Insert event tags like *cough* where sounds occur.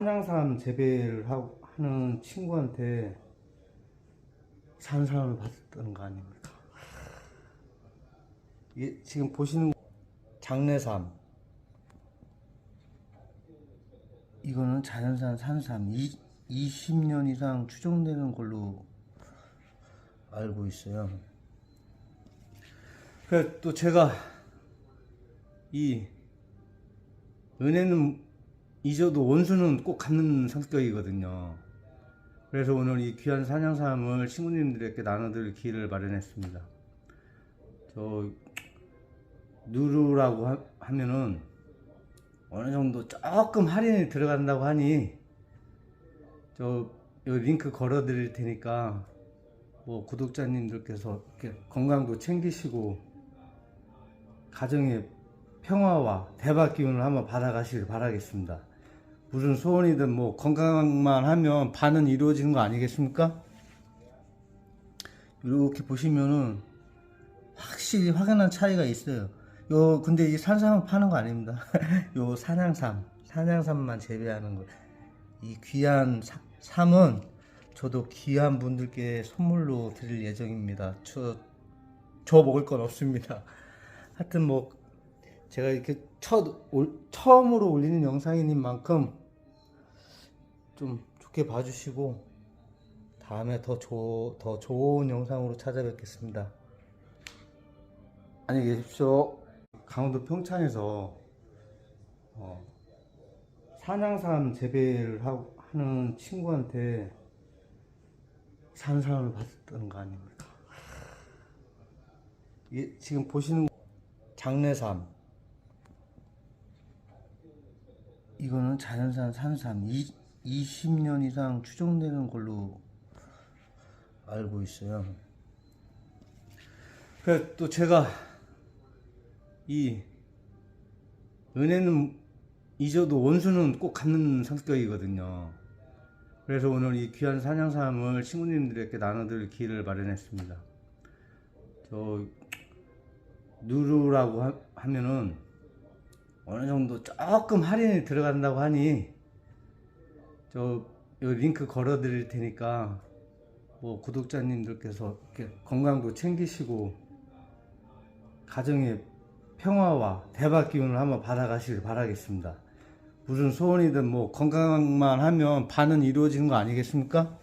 한양산 재배를 하는 친구한테 산사람을 받았던 거 아닙니까? 이게 지금 보시는 장례삼 이거는 자연산 산삼 이, 20년 이상 추정되는 걸로 알고 있어요. 그래 또 제가 이 은혜는 잊어도 원수는 꼭 갚는 성격이거든요. 그래서 오늘 이 귀한 사냥삼을 친구님들에게 나눠드릴 기회를 마련했습니다. 저 누르라고 하, 하면은 어느 정도 조금 할인이 들어간다고 하니 저 요 링크 걸어 드릴 테니까 뭐 구독자님들께서 이렇게 건강도 챙기시고 가정의 평화와 대박 기운을 한번 받아가시길 바라겠습니다. 무슨 소원이든 뭐 건강만 하면 반은 이루어지는 거 아니겠습니까? 이렇게 보시면은 확실히 확연한 차이가 있어요. 요 근데 이 산삼을 파는 거 아닙니다. *laughs* 요 산양삼, 산양삼만 재배하는 거. 이 귀한 사- 삼은 저도 귀한 분들께 선물로 드릴 예정입니다. 저, 저 먹을 건 없습니다. 하여튼 뭐 제가 이렇게 첫 올- 처음으로 올리는 영상인 만큼 좀 좋게 봐주시고 다음에 더, 조, 더 좋은 영상으로 찾아뵙겠습니다. 안녕히 계십시오. 강원도 평창에서 어, 산양삼 재배를 하고, 하는 친구한테 산삼을 받았던 거 아닙니까? 이게 지금 보시는 장례삼 이거는 자연산 산삼 이, 20년 이상 추정되는 걸로 알고 있어요. 그래 또 제가 이 은혜는 잊어도 원수는 꼭 갚는 성격이거든요. 그래서 오늘 이 귀한 사냥삼을 친구님들에게 나눠드릴 기회를 마련했습니다. 저 누르라고 하, 하면은 어느 정도 조금 할인이 들어간다고 하니 저 요 링크 걸어 드릴 테니까 뭐 구독자님들께서 이렇게 건강도 챙기시고 가정의 평화와 대박 기운을 한번 받아가시길 바라겠습니다. 무슨 소원이든 뭐 건강만 하면 반은 이루어지는 거 아니겠습니까?